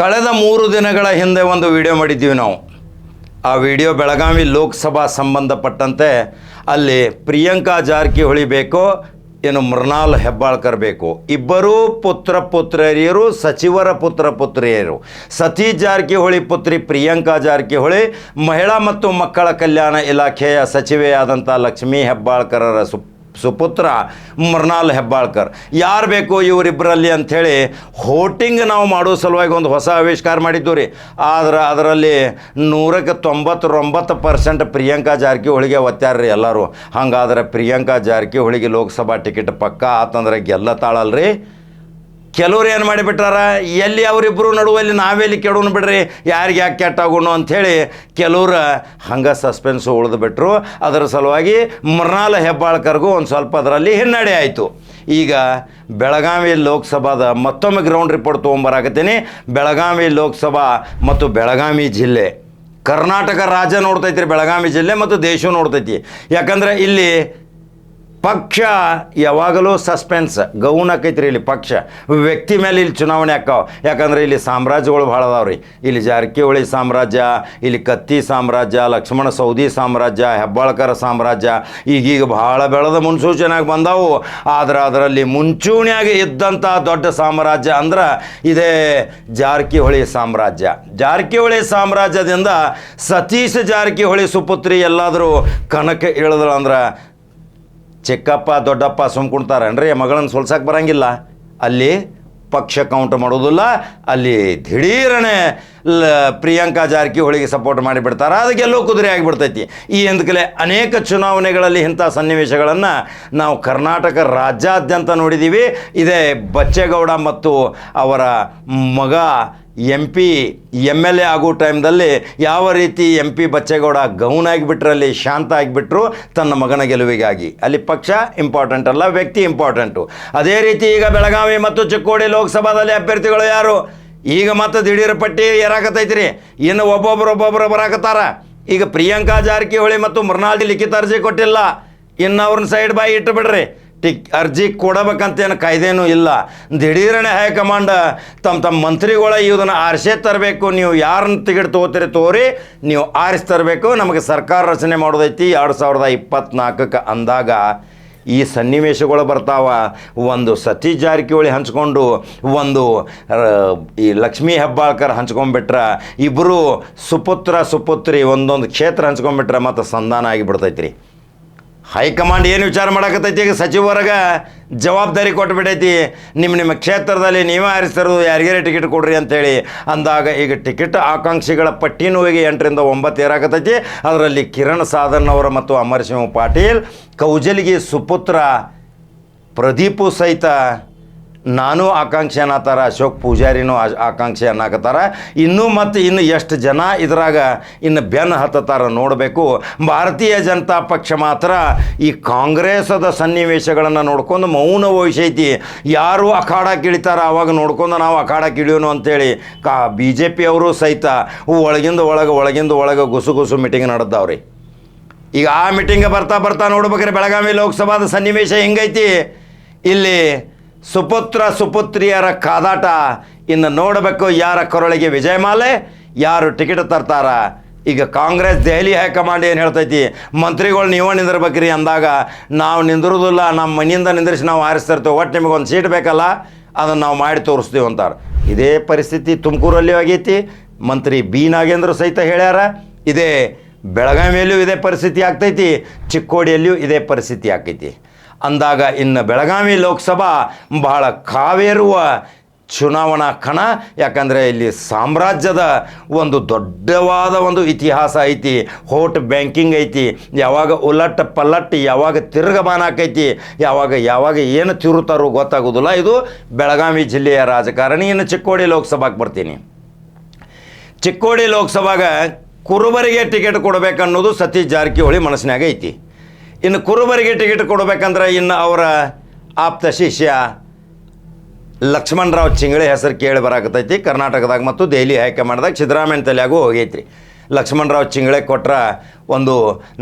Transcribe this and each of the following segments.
ಕಳೆದ ಮೂರು ದಿನಗಳ ಹಿಂದೆ ಒಂದು ವಿಡಿಯೋ ಮಾಡಿದ್ದೀವಿ ನಾವು. ಆ ವಿಡಿಯೋ ಬೆಳಗಾವಿ ಲೋಕಸಭಾ ಸಂಬಂಧಪಟ್ಟಂತೆ ಅಲ್ಲಿ ಪ್ರಿಯಾಂಕಾ ಜಾರಕಿಹೊಳಿ ಬೇಕೋ, ಏನು ಮೃಣಾಲ್ ಹೆಬ್ಬಾಳ್ಕರ್ ಬೇಕು, ಇಬ್ಬರೂ ಪುತ್ರ ಪುತ್ರಿಯರು, ಸಚಿವರ ಪುತ್ರ ಪುತ್ರಿಯರು ಸತೀ ಜಾರಕಿಹೊಳಿ ಪುತ್ರಿ ಪ್ರಿಯಾಂಕಾ ಜಾರಕಿಹೊಳಿ, ಮಹಿಳಾ ಮತ್ತು ಮಕ್ಕಳ ಕಲ್ಯಾಣ ಇಲಾಖೆಯ ಸಚಿವೆಯಾದಂಥ ಲಕ್ಷ್ಮೀ ಹೆಬ್ಬಾಳ್ಕರರ ಸು ಸುಪುತ್ರ ಮೃಣಾಲ್ ಹೆಬ್ಬಾಳ್ಕರ್. ಯಾರು ಬೇಕು ಇವರಿಬ್ಬರಲ್ಲಿ ಅಂಥೇಳಿ ಹೋಟಿಂಗ್ ನಾವು ಮಾಡೋ ಸಲುವಾಗಿ ಒಂದು ಹೊಸ ಆವಿಷ್ಕಾರ ಮಾಡಿದ್ದು ರೀ. ಆದ್ರೆ ಅದರಲ್ಲಿ ನೂರಕ್ಕೆ ತೊಂಬತ್ತೊಂಬತ್ತು ಪರ್ಸೆಂಟ್ ಪ್ರಿಯಾಂಕಾ ಜಾರಕಿಹೊಳಿಗೆ ರೀ ಎಲ್ಲರೂ. ಹಂಗಾದ್ರೆ ಪ್ರಿಯಾಂಕಾ ಜಾರಕಿಹೊಳಿಗೆ ಲೋಕಸಭಾ ಟಿಕೆಟ್ ಪಕ್ಕ ಆತಂದ್ರೆ ಗೆಲ್ಲತಾಳಲ್ರಿ. ಕೆಲವ್ರು ಏನು ಮಾಡಿಬಿಟ್ಟಾರ ಎಲ್ಲಿ ಅವರಿಬ್ಬರು ನಡುವಲ್ಲಿ ನಾವೆಲ್ಲಿ ಕೆಡೋನು ಬಿಡ್ರಿ? ಯಾರಿಗೆ ಯಾಕೆ ಕೆಟ್ಟಾಗೋಣ ಅಂಥೇಳಿ ಕೆಲವ್ರು ಹಂಗೆ ಸಸ್ಪೆನ್ಸು ಉಳಿದುಬಿಟ್ರು ಅದರ ಸಲುವಾಗಿ ಮೃಣಾಲ ಹೆಬ್ಬಾಳ್ಕರ್ಗೂ ಒಂದು ಸ್ವಲ್ಪ ಅದರಲ್ಲಿ ಹಿನ್ನಡೆ ಆಯಿತು. ಈಗ ಬೆಳಗಾವಿ ಲೋಕಸಭಾದ ಮತ್ತೊಮ್ಮೆ ಗ್ರೌಂಡ್ ರಿಪೋರ್ಟ್ ತೊಗೊಂಬರಾಕತ್ತೀನಿ. ಬೆಳಗಾವಿ ಲೋಕಸಭಾ ಮತ್ತು ಬೆಳಗಾವಿ ಜಿಲ್ಲೆ. ಕರ್ನಾಟಕ ರಾಜ್ಯ ನೋಡ್ತೈತಿ ಬೆಳಗಾವಿ ಜಿಲ್ಲೆ ಮತ್ತು ದೇಶವೂ ನೋಡ್ತೈತಿ. ಯಾಕಂದರೆ ಇಲ್ಲಿ ಪಕ್ಷ ಯಾವಾಗಲೂ ಸಸ್ಪೆನ್ಸ್ ಗೌನ್ ಆಕೈತ್ರಿ ಇಲ್ಲಿ ಪಕ್ಷ. ವ್ಯಕ್ತಿ ಮೇಲೆ ಇಲ್ಲಿ ಚುನಾವಣೆ ಆಕ್ಕಾವ ಯಾಕಂದ್ರೆ ಇಲ್ಲಿ ಸಾಮ್ರಾಜ್ಯಗಳು ಭಾಳ ಅದಾವೆ ರೀ ಇಲ್ಲಿ ಜಾರಕಿಹೊಳಿ ಸಾಮ್ರಾಜ್ಯ, ಇಲ್ಲಿ ಕತ್ತಿ ಸಾಮ್ರಾಜ್ಯ, ಲಕ್ಷ್ಮಣ ಸೌದಿ ಸಾಮ್ರಾಜ್ಯ, ಹೆಬ್ಬಾಳ್ಕರ ಸಾಮ್ರಾಜ್ಯ, ಈಗೀಗ ಭಾಳ ಬೆಳೆದ ಮುನ್ಸೂಚನೆಯಾಗಿ ಬಂದಾವು. ಆದ್ರೆ ಅದರಲ್ಲಿ ಮುಂಚೂಣಿಯಾಗಿ ಇದ್ದಂಥ ದೊಡ್ಡ ಸಾಮ್ರಾಜ್ಯ ಅಂದ್ರೆ ಇದೇ ಜಾರಕಿಹೊಳಿ ಸಾಮ್ರಾಜ್ಯ. ಜಾರಕಿಹೊಳಿ ಸಾಮ್ರಾಜ್ಯದಿಂದ ಸತೀಶ್ ಜಾರಕಿಹೊಳಿ ಸುಪುತ್ರಿ ಎಲ್ಲಾದರೂ ಕನಕ ಇಳಿದಳು ಅಂದ್ರೆ ಚಿಕ್ಕಪ್ಪ, ದೊಡ್ಡಪ್ಪ ಸುಮ್ಕೊಂಡ್ತಾರನ್ರಿ ಮಗಳನ್ನು ಸೊಲ್ಸಕ್ಕೆ ಬರಂಗಿಲ್ಲ. ಅಲ್ಲಿ ಪಕ್ಷ ಕೌಂಟ್ ಮಾಡೋದಿಲ್ಲ. ಅಲ್ಲಿ ದಿಢೀರನೆ ಲ, ಪ್ರಿಯಾಂಕಾ ಜಾರಕಿಹೊಳಿಗೆ ಸಪೋರ್ಟ್ ಮಾಡಿಬಿಡ್ತಾರೆ. ಅದು ಗೆಲ್ಲೋ ಕುದುರೆ ಆಗಿಬಿಡ್ತೈತಿ. ಈ ಎಂದಕಲೆ ಅನೇಕ ಚುನಾವಣೆಗಳಲ್ಲಿ ಇಂಥ ಸನ್ನಿವೇಶಗಳನ್ನು ನಾವು ಕರ್ನಾಟಕ ರಾಜ್ಯಾದ್ಯಂತ ನೋಡಿದ್ದೀವಿ ಇದೇ ಬಚ್ಚೇಗೌಡ ಮತ್ತು ಅವರ ಮಗ M P M L A ಆಗೋ ಟೈಮ್ದಲ್ಲಿ ಯಾವ ರೀತಿ ಎಂ ಪಿ ಬಚ್ಚೇಗೌಡ ಗೌನ್ ಆಗಿಬಿಟ್ರಲ್ಲಿ ಶಾಂತ ಆಗಿಬಿಟ್ರು, ತನ್ನ ಮಗನ ಗೆಲುವಿಗಾಗಿ. ಅಲ್ಲಿ ಪಕ್ಷ ಇಂಪಾರ್ಟೆಂಟ್ ಅಲ್ಲ, ವ್ಯಕ್ತಿ ಇಂಪಾರ್ಟೆಂಟು ಅದೇ ರೀತಿ ಈಗ ಬೆಳಗಾವಿ ಮತ್ತು ಚಿಕ್ಕೋಡಿ ಲೋಕಸಭಾದಲ್ಲಿ ಅಭ್ಯರ್ಥಿಗಳು ಯಾರು? ಈಗ ಮತ್ತೆ ದಿಢೀರ ಪಟ್ಟಿ ಏರಾಕತೈತ್ರಿ. ಇನ್ನು ಒಬ್ಬೊಬ್ಬರು ಒಬ್ಬೊಬ್ಬರು ಬರಾಕತ್ತಾರ. ಈಗ ಪ್ರಿಯಾಂಕಾ ಜಾರಕಿಹೊಳಿ ಮತ್ತು ಮೃಣಾಲ್ ಲಿಖಿತ ಅರ್ಜಿ ಕೊಟ್ಟಿಲ್ಲ. ಇನ್ನು ಅವ್ರನ್ನ ಸೈಡ್ ಬಾಯಿ ಇಟ್ಟು ಬಿಡ್ರಿ. ಟಿಕ್ ಅರ್ಜಿ ಕೊಡಬೇಕಂತೇನು ಕಾಯ್ದೆನೂ ಇಲ್ಲ. ದಿಢೀರನೆ ಹೈಕಮಾಂಡ್ ತಮ್ಮ ತಮ್ಮ ಮಂತ್ರಿಗಳ ಇದನ್ನು ಆರಿಸೇ ತರಬೇಕು. ನೀವು ಯಾರನ್ನ ತೆಗೆದು ತೊಗೋತೀರಿ ತೋರಿ, ನೀವು ಆರಿಸಿ ತರಬೇಕು. ನಮಗೆ ಸರ್ಕಾರ ರಚನೆ ಮಾಡೋದೈತಿ. ಎರಡು ಸಾವಿರದ ಇಪ್ಪತ್ತ್ನಾಲ್ಕಕ್ಕೆ ಅಂದಾಗ ಈ ಸನ್ನಿವೇಶಗಳು ಬರ್ತಾವ. ಒಂದು ಸತೀಶ್ ಜಾರಕಿಹೊಳಿ ಹಂಚ್ಕೊಂಡು, ಒಂದು ಈ ಲಕ್ಷ್ಮೀ ಹೆಬ್ಬಾಳ್ಕರ್ ಹಂಚ್ಕೊಂಡ್ಬಿಟ್ರೆ ಇಬ್ಬರು ಸುಪುತ್ರ ಸುಪುತ್ರಿ ಒಂದೊಂದು ಕ್ಷೇತ್ರ ಹಂಚ್ಕೊಂಡ್ಬಿಟ್ರೆ ಮತ್ತು ಸಂಧಾನ ಆಗಿಬಿಡ್ತೈತಿ ರೀ ಹೈಕಮಾಂಡ್ ಏನು ವಿಚಾರ ಮಾಡಕತ್ತೈತಿ ಈಗ ಸಚಿವರಾಗ ಜವಾಬ್ದಾರಿ ಕೊಟ್ಬಿಟ್ಟೈತಿ ನಿಮ್ಮ ನಿಮ್ಮ ಕ್ಷೇತ್ರದಲ್ಲಿ ನೀವೇ ಆರಿಸ್ತಿರೋದು ಯಾರಿಗೇ ಟಿಕೆಟ್ ಕೊಡ್ರಿ ಅಂತೇಳಿ ಅಂದಾಗ ಈಗ ಟಿಕೆಟ್ ಆಕಾಂಕ್ಷಿಗಳ ಪಟ್ಟಿನೂ ಈಗ ಎಂಟರಿಂದ ಒಂಬತ್ತು ಏರಾಕತ್ತೈತಿ. ಅದರಲ್ಲಿ ಕಿರಣ್ ಸಾಧನ್ ಅವರ ಮತ್ತು ಅಮರಸಿಂಹ ಪಾಟೀಲ್, ಕೌಜಲ್ಗಿ ಸುಪುತ್ರ ಪ್ರದೀಪು ಸಹಿತ ನಾನು ಆಕಾಂಕ್ಷೆ ಅನ್ನತ್ತಾರ ಅಶೋಕ್ ಪೂಜಾರಿನೂ ಆಕಾಂಕ್ಷೆ ಅನ್ನಾಕತ್ತಾರ. ಇನ್ನೂ ಮತ್ತು ಇನ್ನು ಎಷ್ಟು ಜನ ಇದ್ರಾಗ ಇನ್ನು ಬೆನ್ನು ಹತ್ತತಾರ ನೋಡಬೇಕು. ಭಾರತೀಯ ಜನತಾ ಪಕ್ಷ ಮಾತ್ರ ಈ ಕಾಂಗ್ರೆಸದ ಸನ್ನಿವೇಶಗಳನ್ನು ನೋಡ್ಕೊಂಡು ಮೌನ ವಹಿಸೈತಿ. ಯಾರು ಅಖಾಡ ಕಿಳಿತಾರ ಅವಾಗ ನೋಡ್ಕೊಂಡು ನಾವು ಅಖಾಡ ಇಳಿಯೋನು ಅಂತೇಳಿ ಕಾ ಬಿ ಜೆ ಪಿಯವರು ಸಹಿತ ಒಳಗಿಂದ ಒಳಗೆ ಒಳಗಿಂದ ಒಳಗೆ ಗುಸು ಗುಸು ಮೀಟಿಂಗ್ ನಡೆದವ್ರಿ. ಈಗ ಆ ಮೀಟಿಂಗ್ ಬರ್ತಾ ಬರ್ತಾ ನೋಡ್ಬೇಕಾದ್ರೆ ಬೆಳಗಾವಿ ಲೋಕಸಭಾದ ಸನ್ನಿವೇಶ ಹೆಂಗೈತಿ? ಇಲ್ಲಿ ಸುಪುತ್ರ ಸುಪುತ್ರಿಯರ ಕಾದಾಟ ಇನ್ನು ನೋಡಬೇಕು ಯಾರ ಕೊರಳಿಗೆ ವಿಜಯಮಾಲೆ ಯಾರು ಟಿಕೆಟ್ ತರ್ತಾರ. ಈಗ ಕಾಂಗ್ರೆಸ್ ದೆಹಲಿ ಹೈಕಮಾಂಡ್ ಏನು ಹೇಳ್ತೈತಿ? ಮಂತ್ರಿಗಳು ನೀವು ನಿಂದಿರ್ಬೇಕ್ರಿ ಅಂದಾಗ ನಾವು ನಿಂದಿರೋದಿಲ್ಲ, ನಮ್ಮ ಮನೆಯಿಂದ ನಿಂದ್ರಿಸಿ ನಾವು ಆರಿಸ್ತಿರ್ತೇವೆ ಒಟ್ಟು ನಿಮಗೊಂದು ಸೀಟ್ ಬೇಕಲ್ಲ? ಅದನ್ನು ನಾವು ಮಾಡಿ ತೋರಿಸ್ತೀವಿ ಅಂತಾರೆ. ಇದೇ ಪರಿಸ್ಥಿತಿ ತುಮಕೂರಲ್ಲಿ ಆಗೈತಿ. ಮಂತ್ರಿ ಬಿ. ನಾಗೇಂದ್ರ ಸಹಿತ ಹೇಳ್ಯಾರ, ಇದೇ ಬೆಳಗಾವಿಯಲ್ಲಿಯೂ ಇದೇ ಪರಿಸ್ಥಿತಿ ಆಗ್ತೈತಿ, ಚಿಕ್ಕೋಡಿಯಲ್ಲಿಯೂ ಇದೇ ಪರಿಸ್ಥಿತಿ ಆಕೈತಿ ಅಂದಾಗ ಇನ್ನು ಬೆಳಗಾವಿ ಲೋಕಸಭಾ ಬಹಳ ಕಾವೇರುವ ಚುನಾವಣಾ ಕಣ. ಯಾಕಂದರೆ ಇಲ್ಲಿ ಸಾಮ್ರಾಜ್ಯದ ಒಂದು ದೊಡ್ಡವಾದ ಒಂದು ಇತಿಹಾಸ ಐತಿ. ಹೋಟ್ ಬ್ಯಾಂಕಿಂಗ್ ಐತಿ. ಯಾವಾಗ ಉಲಟ್ ಪಲ್ಲಟ್ ಯಾವಾಗ ತಿರುಗಮಾನ ಆಕೈತಿ, ಯಾವಾಗ ಯಾವಾಗ ಏನು ತಿರುತ್ತಾರೋ ಗೊತ್ತಾಗೋದಿಲ್ಲ. ಇದು ಬೆಳಗಾವಿ ಜಿಲ್ಲೆಯ ರಾಜಕಾರಣಿ. ಇನ್ನು ಚಿಕ್ಕೋಡಿ ಲೋಕಸಭಾಗೆ ಬರ್ತೀನಿ. ಚಿಕ್ಕೋಡಿ ಲೋಕಸಭಾಗ ಕುರುಬರಿಗೆ ಟಿಕೆಟ್ ಕೊಡಬೇಕನ್ನೋದು ಸತೀಶ್ ಜಾರಕಿಹೊಳಿ ಮನಸ್ಸಿನಾಗ ಐತಿ. ಇನ್ನು ಕುರುಬರಿಗೆ ಟಿಕೆಟ್ ಕೊಡಬೇಕಂದ್ರೆ ಇನ್ನು ಅವರ ಆಪ್ತ ಶಿಷ್ಯ ಲಕ್ಷ್ಮಣರಾವ್ ಚಿಂಗಳಿ ಹೆಸರು ಕೇಳಿ ಬರಾಕತೈತಿ ಕರ್ನಾಟಕದಾಗ ಮತ್ತು ದೆಹಲಿ ಹೈಕಮಾಂಡ್ದಾಗ ಸಿದ್ದರಾಮಯ್ಯ ತಲೆಯಾಗೂ ಹೋಗೈತ್ರಿ. ಲಕ್ಷ್ಮಣರಾವ್ ಚಿಂಗಳೆ ಕೊಟ್ರ ಒಂದು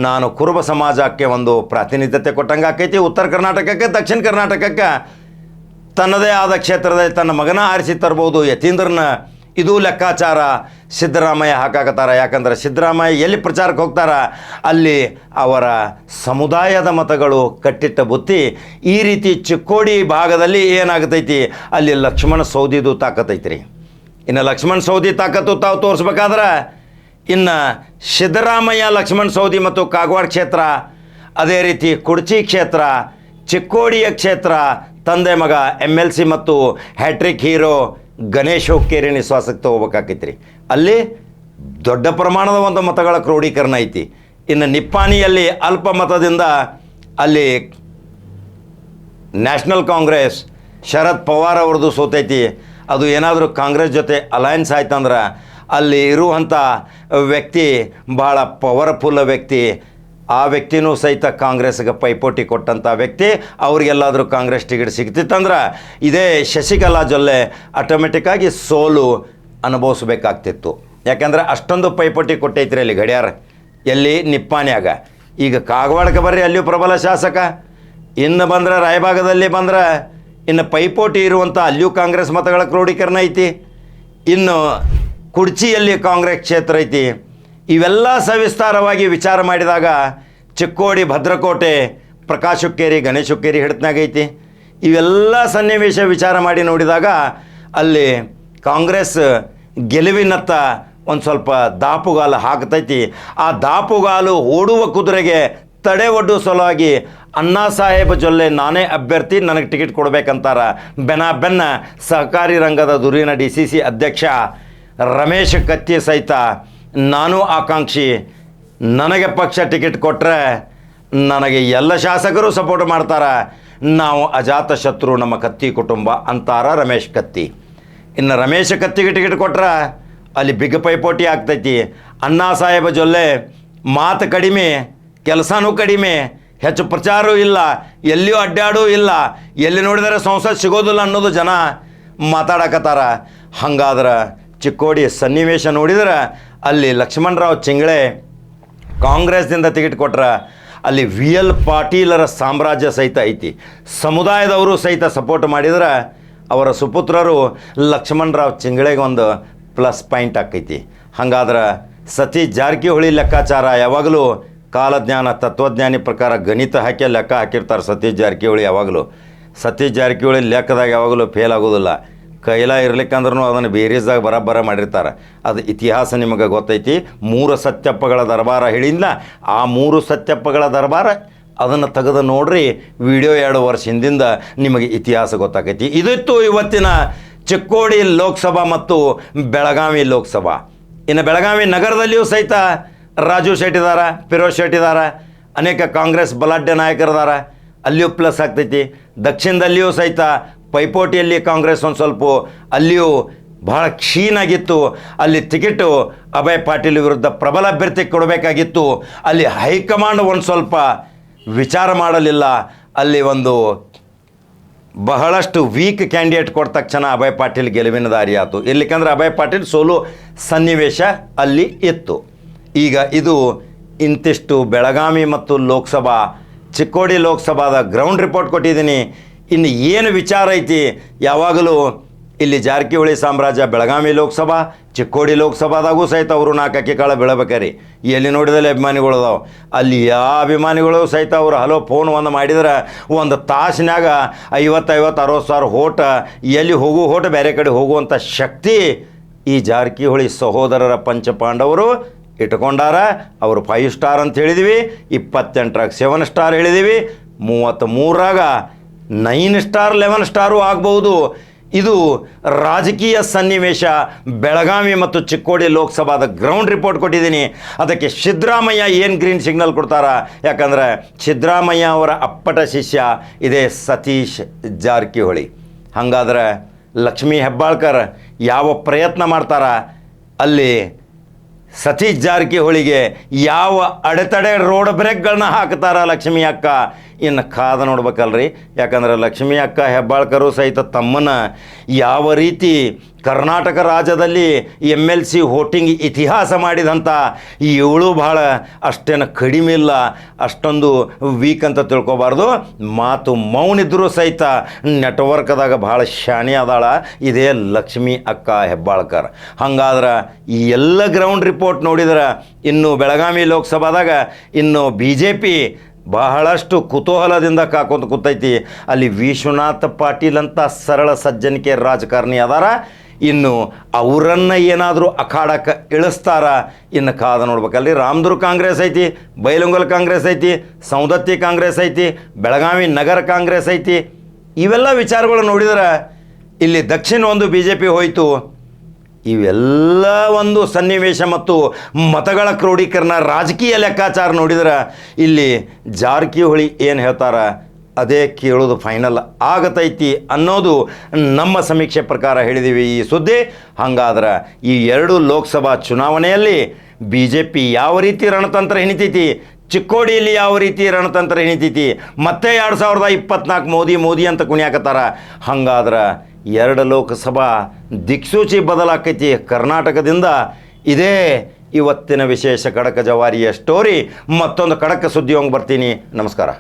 ನಾನು ಕುರುಬ ಸಮಾಜಕ್ಕೆ ಒಂದು ಪ್ರಾತಿನಿಧ್ಯತೆ ಕೊಟ್ಟಂಗೆ ಆಕೈತಿ. ಉತ್ತರ ಕರ್ನಾಟಕಕ್ಕೆ, ದಕ್ಷಿಣ ಕರ್ನಾಟಕಕ್ಕೆ ತನ್ನದೇ ಆದ ಕ್ಷೇತ್ರದಲ್ಲಿ ತನ್ನ ಮಗನ ಆರಿಸಿ ತರ್ಬೋದು. ಯತೀಂದ್ರನ ಇದು ಲೆಕ್ಕಾಚಾರ ಸಿದ್ದರಾಮಯ್ಯ ಹಾಕಾಕತ್ತಾರ. ಯಾಕಂದ್ರೆ ಸಿದ್ದರಾಮಯ್ಯ ಎಲ್ಲಿ ಪ್ರಚಾರಕ್ಕೆ ಹೋಗ್ತಾರ? ಅಲ್ಲಿ ಅವರ ಸಮುದಾಯದ ಮತಗಳು ಕಟ್ಟಿಟ್ಟ ಬುತ್ತಿ ಈ ರೀತಿ ಚಿಕ್ಕೋಡಿ ಭಾಗದಲ್ಲಿ ಏನಾಗತೈತಿ? ಅಲ್ಲಿ ಲಕ್ಷ್ಮಣ ಸೌದಿದು ತಾಕತೈತ್ರಿ. ಇನ್ನು ಲಕ್ಷ್ಮಣ ಸೌದಿ ತಾಕತ್ತು ತಾವು ತೋರಿಸ್ಬೇಕಾದ್ರೆ, ಇನ್ನು ಸಿದ್ದರಾಮಯ್ಯ, ಲಕ್ಷ್ಮಣ ಸೌದಿ ಮತ್ತು ಕಾಗವಾಡ ಕ್ಷೇತ್ರ, ಅದೇ ರೀತಿ ಕುಡ್ಚಿ ಕ್ಷೇತ್ರ, ಚಿಕ್ಕೋಡಿಯ ಕ್ಷೇತ್ರ, ತಂದೆ ಮಗ ಎಂ ಎಲ್ ಸಿ ಮತ್ತು ಹ್ಯಾಟ್ರಿಕ್ ಹೀರೋ ಗಣೇಶ್ ಹುಕ್ಕೇರಿ ನಿಶ್ವಾಸಕ್ಕೆ ತಗೋಬೇಕಾಕೈತ್ರಿ. ಅಲ್ಲಿ ದೊಡ್ಡ ಪ್ರಮಾಣದ ಒಂದು ಮತಗಳ ಕ್ರೋಢೀಕರಣ ಐತಿ. ಇನ್ನು ನಿಪ್ಪಾಣಿಯಲ್ಲಿ ಅಲ್ಪ ಮತದಿಂದ ಅಲ್ಲಿ ನ್ಯಾಷನಲ್ ಕಾಂಗ್ರೆಸ್, ಶರದ್ ಪವಾರ್ ಅವ್ರದ್ದು ಸೋತೈತಿ. ಅದು ಏನಾದರೂ ಕಾಂಗ್ರೆಸ್ ಜೊತೆ ಅಲಯನ್ಸ್ ಆಯ್ತಂದ್ರೆ ಅಲ್ಲಿ ಇರುವಂಥ ವ್ಯಕ್ತಿ ಭಾಳ ಪವರ್ಫುಲ್ ವ್ಯಕ್ತಿ ಆ ವ್ಯಕ್ತಿನೂ ಸಹಿತ ಕಾಂಗ್ರೆಸ್ಗೆ ಪೈಪೋಟಿ ಕೊಟ್ಟಂಥ ವ್ಯಕ್ತಿ, ಅವ್ರಿಗೆಲ್ಲಾದರೂ ಕಾಂಗ್ರೆಸ್ ಟಿಕೆಟ್ ಸಿಗ್ತಿತ್ತಂದ್ರೆ ಇದೇ ಶಶಿಕಲಾ ಜೊಲ್ಲೆ ಆಟೋಮೆಟಿಕ್ಕಾಗಿ ಸೋಲು ಅನುಭವಿಸ್ಬೇಕಾಗ್ತಿತ್ತು. ಯಾಕಂದ್ರೆ ಅಷ್ಟೊಂದು ಪೈಪೋಟಿ ಕೊಟ್ಟೈತ್ರಿ ಅಲ್ಲಿ ಗಡಿಯಾರ. ಎಲ್ಲಿ? ನಿಪ್ಪಾಣಿಯಾಗ ಈಗ ಕಾಗವಾಡಕ್ಕೆ ಬರ್ರಿ ಅಲ್ಲಿಯೂ ಪ್ರಬಲ ಶಾಸಕ. ಇನ್ನು ಬಂದರೆ ರಾಯಭಾಗದಲ್ಲಿ ಬಂದ್ರೆ ಇನ್ನು ಪೈಪೋಟಿ ಇರುವಂಥ ಅಲ್ಲಿಯೂ ಕಾಂಗ್ರೆಸ್ ಮತಗಳ ಕ್ರೋಢೀಕರಣ ಐತಿ. ಇನ್ನು ಕುರ್ಚಿಯಲ್ಲಿ ಕಾಂಗ್ರೆಸ್ ಕ್ಷೇತ್ರ ಐತಿ. ಇವೆಲ್ಲ ಸವಿಸ್ತಾರವಾಗಿ ವಿಚಾರ ಮಾಡಿದಾಗ ಚಿಕ್ಕೋಡಿ, ಭದ್ರಕೋಟೆ ಪ್ರಕಾಶ್ ಹುಕ್ಕೇರಿ ಗಣೇಶ್ ಹುಕ್ಕೇರಿ ಹಿಡಿತನಾಗೈತಿ ಇವೆಲ್ಲ ಸನ್ನಿವೇಶ ವಿಚಾರ ಮಾಡಿ ನೋಡಿದಾಗ ಅಲ್ಲಿ ಕಾಂಗ್ರೆಸ್ ಗೆಲುವಿನತ್ತ ಒಂದು ಸ್ವಲ್ಪ ದಾಪುಗಾಲು ಹಾಕ್ತೈತಿ. ಆ ದಾಪುಗಾಲು ಓಡುವ ಕುದುರೆಗೆ ತಡೆ ಒಡ್ಡುವ ಸಲುವಾಗಿ ಅಣ್ಣಾ ಸಾಹೇಬ್ ಜೊಲ್ಲೆ ನಾನೇ ಅಭ್ಯರ್ಥಿ, ನನಗೆ ಟಿಕೆಟ್ ಕೊಡಬೇಕಂತಾರ. ಬೆನ ಬೆನ್ನ ಸಹಕಾರಿ ರಂಗದ ದುರಿನ ಡಿ ಸಿ ಸಿ ಅಧ್ಯಕ್ಷ ರಮೇಶ್ ಕತ್ತಿ ಸಹಿತ ನಾನು ಆಕಾಂಕ್ಷಿ, ನನಗೆ ಪಕ್ಷ ಟಿಕೆಟ್ ಕೊಟ್ಟರೆ ನನಗೆ ಎಲ್ಲ ಶಾಸಕರು ಸಪೋರ್ಟ್ ಮಾಡ್ತಾರೆ. ನಾವು ಅಜಾತ ಶತ್ರು ನಮ್ಮ ಕತ್ತಿ ಕುಟುಂಬ ಅಂತಾರ ರಮೇಶ್ ಕತ್ತಿ. ಇನ್ನು ರಮೇಶ್ ಕತ್ತಿಗೆ ಟಿಕೆಟ್ ಕೊಟ್ರೆ ಅಲ್ಲಿ ಬಿಗ್ ಪೈಪೋಟಿ ಆಗ್ತೈತಿ. ಅಣ್ಣಾ ಸಾಹೇಬ ಜೊಲ್ಲೆ ಮಾತು ಕಡಿಮೆ, ಕೆಲಸನೂ ಕಡಿಮೆ, ಹೆಚ್ಚು ಪ್ರಚಾರವೂ ಇಲ್ಲ, ಎಲ್ಲಿಯೂ ಅಡ್ಡಾಡೂ ಇಲ್ಲ. ಎಲ್ಲಿ ನೋಡಿದರೆ ಸಂಸತ್ ಸಿಗೋದಿಲ್ಲ ಅನ್ನೋದು ಜನ ಮಾತಾಡಕತ್ತಾರ. ಹಂಗಾದ್ರೆ ಚಿಕ್ಕೋಡಿ ಸನ್ನಿವೇಶ ನೋಡಿದ್ರೆ ಅಲ್ಲಿ ಲಕ್ಷ್ಮಣರಾವ್ ಚಿಂಗ್ಳೆ ಕಾಂಗ್ರೆಸ್ದಿಂದ ಟಿಕೆಟ್ ಕೊಟ್ರೆ, ಅಲ್ಲಿ ವಿ ಎಲ್ ಪಾಟೀಲರ ಸಾಮ್ರಾಜ್ಯ ಸಹಿತ ಐತಿ. ಸಮುದಾಯದವರು ಸಹಿತ ಸಪೋರ್ಟ್ ಮಾಡಿದ್ರೆ, ಅವರ ಸುಪುತ್ರರು ಲಕ್ಷ್ಮಣರಾವ್ ಚಿಂಗ್ಳೆಗೆ ಒಂದು ಪ್ಲಸ್ ಪಾಯಿಂಟ್ ಆಕೈತಿ. ಹಾಗಾದ್ರೆ ಸತೀಶ್ ಜಾರಕಿಹೊಳಿ ಲೆಕ್ಕಾಚಾರ ಯಾವಾಗಲೂ ಕಾಲಜ್ಞಾನ, ತತ್ವಜ್ಞಾನಿ ಪ್ರಕಾರ ಗಣಿತ ಹಾಕಿ ಲೆಕ್ಕ ಹಾಕಿರ್ತಾರೆ ಸತೀಶ್ ಜಾರಕಿಹೊಳಿ ಯಾವಾಗಲೂ. ಸತೀಶ್ ಜಾರಕಿಹೊಳಿ ಲೆಕ್ಕದಾಗ ಯಾವಾಗಲೂ ಫೇಲ್ ಆಗೋದಿಲ್ಲ. ಕೈಲ ಇರ್ಲಿಕ್ಕಂದ್ರೂ ಅದನ್ನು ಬೇರೀಸ್ದಾಗ ಬರಬ್ಬರ ಮಾಡಿರ್ತಾರೆ. ಅದು ಇತಿಹಾಸ ನಿಮಗೆ ಗೊತ್ತೈತಿ. ಮೂರು ಸತ್ಯಪ್ಪಗಳ ದರ್ಬಾರ ಹೇಳಿದ್ನ ಆ ಮೂರು ಸತ್ಯಪ್ಪಗಳ ದರ್ಬಾರ ಅದನ್ನು ತೆಗೆದು ನೋಡ್ರಿ. ವಿಡಿಯೋ ಎರಡು ವರ್ಷ ಹಿಂದಿಂದ ನಿಮಗೆ ಇತಿಹಾಸ ಗೊತ್ತಾಕೈತಿ. ಇದಿತ್ತು ಇವತ್ತಿನ ಚಿಕ್ಕೋಡಿ ಲೋಕಸಭಾ ಮತ್ತು ಬೆಳಗಾವಿ ಲೋಕಸಭಾ. ಇನ್ನು ಬೆಳಗಾವಿ ನಗರದಲ್ಲಿಯೂ ಸಹಿತ ರಾಜು ಶೆಟ್ಟಿದಾರ, ಫಿರೋಜ್ ಶೆಟ್ಟಿದಾರ, ಅನೇಕ ಕಾಂಗ್ರೆಸ್ ಬಲಾಢ್ಯ ನಾಯಕರದಾರ. ಅಲ್ಲಿಯೂ ಪ್ಲಸ್ ಆಗ್ತೈತಿ. ದಕ್ಷಿಣದಲ್ಲಿಯೂ ಸಹಿತ ಪೈಪೋಟಿಯಲ್ಲಿ ಕಾಂಗ್ರೆಸ್ ಒಂದು ಸ್ವಲ್ಪ ಅಲ್ಲಿಯೂ ಬಹಳ ಕ್ಷೀಣಾಗಿತ್ತು. ಅಲ್ಲಿ ಟಿಕೆಟು ಅಭಯ್ ಪಾಟೀಲ್ ವಿರುದ್ಧ ಪ್ರಬಲ ಅಭ್ಯರ್ಥಿ ಕೊಡಬೇಕಾಗಿತ್ತು. ಅಲ್ಲಿ ಹೈಕಮಾಂಡ್ ಒಂದು ಸ್ವಲ್ಪ ವಿಚಾರ ಮಾಡಲಿಲ್ಲ. ಅಲ್ಲಿ ಒಂದು ಬಹಳಷ್ಟು ವೀಕ್ ಕ್ಯಾಂಡಿಡೇಟ್ ಕೊಟ್ಟ ತಕ್ಷಣ ಅಭಯ್ ಪಾಟೀಲ್ ಗೆಲುವಿನ ದಾರಿ ಆಯಿತು ಇಲ್ಲಿಕಂದ್ರೆ ಅಭಯ್ ಪಾಟೀಲ್ ಸೋಲು ಸನ್ನಿವೇಶ ಅಲ್ಲಿ ಇತ್ತು. ಈಗ ಇದು ಇಂತಿಷ್ಟು ಬೆಳಗಾವಿ ಮತ್ತು ಲೋಕಸಭಾ ಚಿಕ್ಕೋಡಿ ಲೋಕಸಭಾದ ಗ್ರೌಂಡ್ ರಿಪೋರ್ಟ್ ಕೊಟ್ಟಿದ್ದೀನಿ. ಇನ್ನು ಏನು ವಿಚಾರ ಐತಿ? ಯಾವಾಗಲೂ ಇಲ್ಲಿ ಜಾರಕಿಹೊಳಿ ಸಾಮ್ರಾಜ್ಯ ಬೆಳಗಾವಿ ಲೋಕಸಭಾ, ಚಿಕ್ಕೋಡಿ ಲೋಕಸಭಾದಾಗೂ ಸಹಿತ ಅವರು ನಾಲ್ಕು ಅಕ್ಕಿ ಕಾಳ ಬೆಳಬೇಕಾರಿ. ಎಲ್ಲಿ ನೋಡಿದಲ್ಲಿ ಅಭಿಮಾನಿಗಳು ಅದಾವೆ? ಅಲ್ಲಿ ಯಾವ ಅಭಿಮಾನಿಗಳು ಸಹಿತ ಅವರು ಹಲೋ ಫೋನ್ ಒಂದು ಮಾಡಿದ್ರೆ ಒಂದು ತಾಸಿನಾಗ ಐವತ್ತು ಐವತ್ತು ಅರವತ್ತು ಸಾವಿರ ಹೋಟ ಎಲ್ಲಿ ಹೋಗು ಹೋಟ ಬೇರೆ ಕಡೆ ಹೋಗುವಂಥ ಶಕ್ತಿ ಈ ಜಾರಕಿಹೊಳಿ ಸಹೋದರರ ಪಂಚಪಾಂಡವರು ಇಟ್ಕೊಂಡಾರ ಅವರು ಫೈವ್ ಸ್ಟಾರ್ ಅಂತ ಹೇಳಿದ್ವಿ, ಇಪ್ಪತ್ತೆಂಟರಾಗ ಸೆವೆನ್ ಸ್ಟಾರ್ ಹೇಳಿದ್ದೀವಿ ಮೂವತ್ತ್ ಮೂರಾಗ ನೈನ್ ಸ್ಟಾರ್, ಲೆವೆನ್ ಸ್ಟಾರು ಆಗ್ಬೋದು ಇದು ರಾಜಕೀಯ ಸನ್ನಿವೇಶ, ಬೆಳಗಾವಿ ಮತ್ತು ಚಿಕ್ಕೋಡಿ ಲೋಕಸಭಾದ ಗ್ರೌಂಡ್ ರಿಪೋರ್ಟ್ ಕೊಟ್ಟಿದ್ದೀನಿ. ಅದಕ್ಕೆ ಸಿದ್ದರಾಮಯ್ಯ ಏನು ಗ್ರೀನ್ ಸಿಗ್ನಲ್ ಕೊಡ್ತಾರ? ಯಾಕಂದ್ರೆ ಸಿದ್ದರಾಮಯ್ಯ ಅವರ ಅಪ್ಪಟ ಶಿಷ್ಯ ಇದೇ ಸತೀಶ್ ಜಾರಕಿಹೊಳಿ. ಹಾಗಾದರೆ ಲಕ್ಷ್ಮೀ ಹೆಬ್ಬಾಳ್ಕರ್ ಯಾವ ಪ್ರಯತ್ನ ಮಾಡ್ತಾರ? ಅಲ್ಲಿ ಸತೀಶ್ ಜಾರಕಿಹೊಳಿಗೆ ಯಾವ ಅಡೆತಡೆ ರೋಡ್ ಬ್ರೇಕ್ಗಳನ್ನ ಹಾಕ್ತಾರ ಲಕ್ಷ್ಮಿ ಅಕ್ಕ? ಇನ್ನು ಕಾದ ನೋಡ್ಬೇಕಲ್ರಿ. ಯಾಕಂದ್ರೆ ಲಕ್ಷ್ಮೀ ಅಕ್ಕ, ಹೆಬ್ಬಾಳ್ಕರು ಸಹಿತ ತಮ್ಮನ ಯಾವ ರೀತಿ ಕರ್ನಾಟಕ ರಾಜ್ಯದಲ್ಲಿ ಎಂ ಎಲ್ ಸಿ ಹೋಟಿಂಗ್ ಇತಿಹಾಸ ಮಾಡಿದಂಥ ಇವಳು ಭಾಳ ಅಷ್ಟೇನು ಕಡಿಮೆ ಇಲ್ಲ. ಅಷ್ಟೊಂದು ವೀಕ್ ಅಂತ ತಿಳ್ಕೊಬಾರ್ದು. ಮಾತು ಮೌನಿದ್ರೂ ಸಹಿತ ನೆಟ್ವರ್ಕ್ದಾಗ ಭಾಳ ಶಾಣೆ ಅದಾಳ. ಇದೇ ಲಕ್ಷ್ಮೀ ಅಕ್ಕ, ಹೆಬ್ಬಾಳ್ಕರ್. ಹಂಗಾದ್ರೆ ಈ ಎಲ್ಲ ಗ್ರೌಂಡ್ ರಿಪೋರ್ಟ್ ನೋಡಿದ್ರೆ ಇನ್ನು ಬೆಳಗಾವಿ ಲೋಕಸಭಾದಾಗ ಇನ್ನು ಬಿ ಜೆ ಪಿ ಬಹಳಷ್ಟು ಕುತೂಹಲದಿಂದ ಕಾಕೊಂತ ಕೂತೈತಿ. ಅಲ್ಲಿ ವಿಶ್ವನಾಥ್ ಪಾಟೀಲ್ ಅಂತ ಸರಳ ಸಜ್ಜನಿಕೆ ರಾಜಕಾರಣಿ ಅದಾರ. ಇನ್ನು ಅವರನ್ನು ಏನಾದರೂ ಅಖಾಡಕ್ಕೆ ಇಳಿಸ್ತಾರ. ಇನ್ನು ಕಾದ ನೋಡ್ಬೇಕಲ್ಲಿ ರಾಮದುರ್ಗ ಕಾಂಗ್ರೆಸ್ ಐತಿ, ಬೈಲುಂಗಲ್ ಕಾಂಗ್ರೆಸ್ ಐತಿ ಸೌದತ್ತಿ ಕಾಂಗ್ರೆಸ್ ಐತಿ, ಬೆಳಗಾವಿ ನಗರ ಕಾಂಗ್ರೆಸ್ ಐತಿ. ಇವೆಲ್ಲ ವಿಚಾರಗಳು ನೋಡಿದ್ರೆ ಇಲ್ಲಿ ದಕ್ಷಿಣ ಒಂದು ಬಿ ಜೆ ಪಿ ಹೋಯಿತು. ಇವೆಲ್ಲ ಒಂದು ಸನ್ನಿವೇಶ ಮತ್ತು ಮತಗಳ ಕ್ರೋಢೀಕರಣ ರಾಜಕೀಯ ಲೆಕ್ಕಾಚಾರ ನೋಡಿದ್ರೆ ಇಲ್ಲಿ ಜಾರಕಿಹೊಳಿ ಏನು ಹೇಳ್ತಾರ? ಅದೇ ಕೇಳೋದು ಫೈನಲ್ ಆಗತೈತಿ ಅನ್ನೋದು ನಮ್ಮ ಸಮೀಕ್ಷೆ ಪ್ರಕಾರ ಹೇಳಿದ್ದೀವಿ ಈ ಸುದ್ದಿ. ಹಾಗಾದ್ರೆ ಈ ಎರಡು ಲೋಕಸಭಾ ಚುನಾವಣೆಯಲ್ಲಿ ಬಿ ಜೆ ಪಿ ಯಾವ ರೀತಿ ರಣತಂತ್ರ ಹಿಣಿತೈತಿ ಚಿಕ್ಕೋಡಿಯಲ್ಲಿ ಯಾವ ರೀತಿ ರಣತಂತ್ರ ಹಿಣಿತೈತಿ ಮತ್ತೆ ಎರಡು ಸಾವಿರದ ಇಪ್ಪತ್ನಾಲ್ಕು ಮೋದಿ ಮೋದಿ ಅಂತ ಕುಣಿಯಾಕತ್ತಾರ. ಹಂಗಾದ್ರೆ ಎರಡು ಲೋಕಸಭಾ ದಿಕ್ಸೂಚಿ ಬದಲಾಕೈತಿ. ಕರ್ನಾಟಕದಿಂದ ಇದೇ ಇವತ್ತಿನ ವಿಶೇಷ ಕಡಕ ಜವಾರಿಯ ಸ್ಟೋರಿ ಮತ್ತೊಂದು ಕಡಕ ಸುದ್ದಿ ಹೋಗಿ ಬರ್ತೀನಿ. ನಮಸ್ಕಾರ.